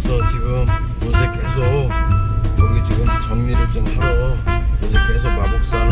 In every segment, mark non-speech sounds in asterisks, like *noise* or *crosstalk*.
지금 요새 계속 여기 지금 정리를 좀 하러 요새 계속 마곡산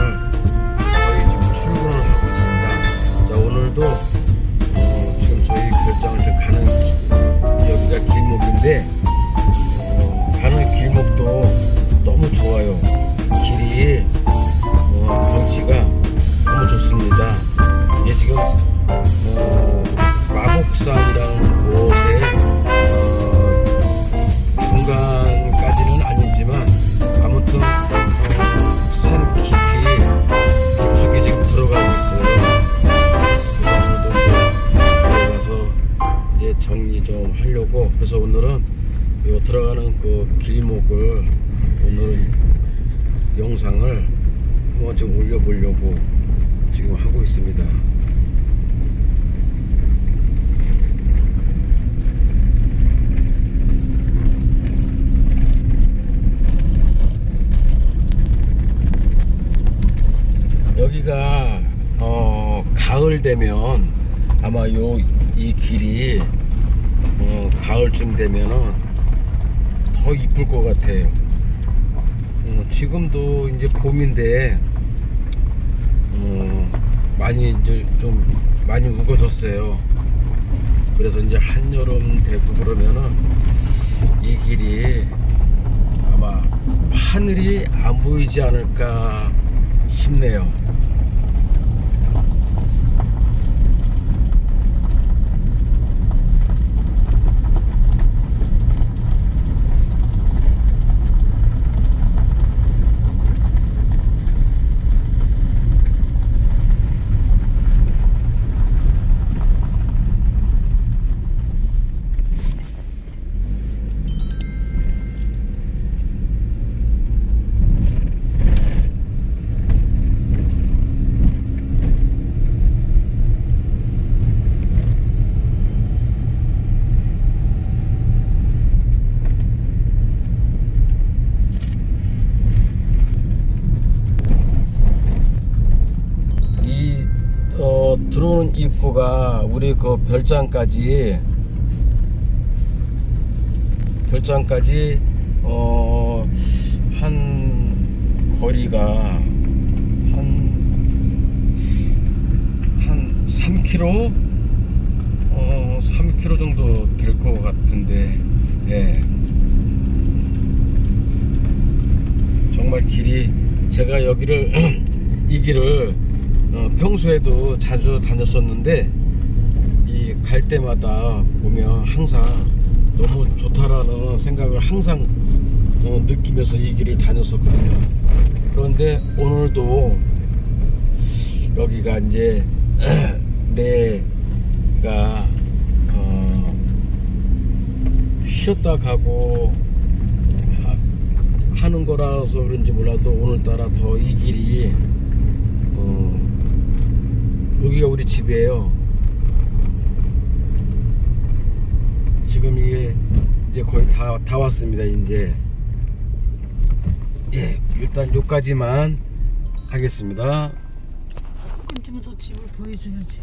요 들어가는 그 길목을 오늘은 영상을 한번 좀 올려보려고 지금 하고 있습니다. 여기가 어, 가을 되면 아마 요 이 길이 어, 가을쯤 되면은 더 이쁠 것 같아요. 어, 지금도 이제 봄인데 어, 많이 이제 좀 많이 우거졌어요. 그래서 이제 한여름 되고 그러면은 이 길이 아마 하늘이 안 보이지 않을까 싶네요. 이 어, 들어오는 입구가 우리 그 별장까지 별장까지 어, 한 거리가 한, 한 3km? 어, 3km 정도 될 것 같은데, 예. 정말 길이, 제가 여기를, *clears throat* 이 길을 어, 평소에도 자주 다녔었는데 이 갈 때마다 보면 항상 너무 좋다라는 생각을 항상 어, 느끼면서 이 길을 다녔었거든요. 그런데 오늘도 여기가 이제 *clears throat* 내가 어, 쉬었다 가고 하- 하는 거라서 그런지 몰라도 오늘따라 더 이 길이 어, 여기가 우리 집이에요. 지금 이게 이제 거의 다, 다 왔습니다. 이제 예, 일단 요까지만 하겠습니다. 조금 더 집을 보여줘야지.